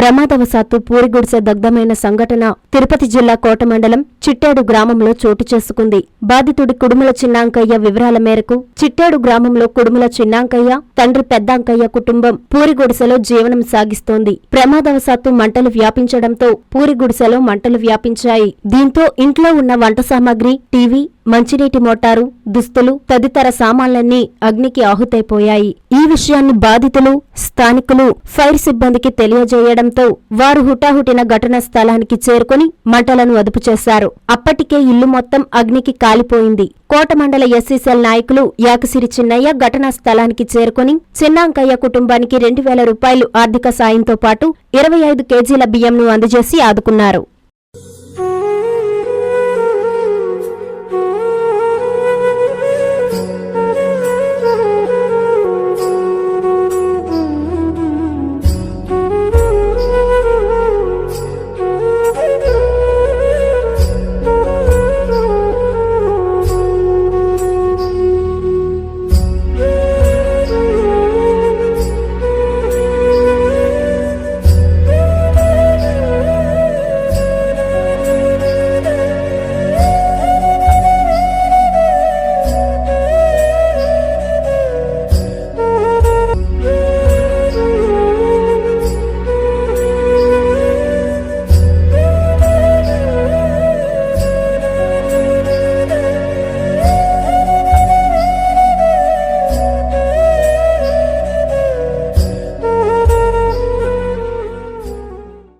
ప్రమాదవశాత్తు పూరిగుడిసె దగ్ధమైన సంఘటన తిరుపతి జిల్లా కోట మండలం చిట్టేడు గ్రామంలో చోటు చేసుకుంది. బాధితుడి కుడుముల చిన్నాంకయ్య వివరాల మేరకు చిట్టేడు గ్రామంలో కుడుముల చిన్నాంకయ్య తండ్రి పెద్దాంకయ్య కుటుంబం పూరిగుడిసెలో జీవనం సాగిస్తోంది. ప్రమాదవశాత్తు మంటలు వ్యాపించడంతో పూరిగుడిసెలో మంటలు వ్యాపించాయి. దీంతో ఇంట్లో ఉన్న వంట సామాగ్రి టీవీ మంచినీటి మోటారు దుస్తులు తదితర సామాన్లన్నీ అగ్నికి ఆహుతైపోయాయి. ఈ విషయాన్ని బాధితులు స్థానికులు ఫైర్ సిబ్బందికి తెలియజేయడంతో వారు హుటాహుటిన ఘటనా స్థలానికి చేరుకుని మంటలను అదుపు చేశారు. అప్పటికే ఇల్లు మొత్తం అగ్నికి కాలిపోయింది. కోట మండల ఎస్సీసెల్ నాయకులు యాకసిరి చిన్నయ్య ఘటనా స్థలానికి చేరుకుని చిన్నాంకయ్య కుటుంబానికి రెండు వేల రూపాయలు ఆర్థిక సాయంతో పాటు ఇరవై ఐదు కేజీల బియ్యంను అందజేసి ఆదుకున్నారు.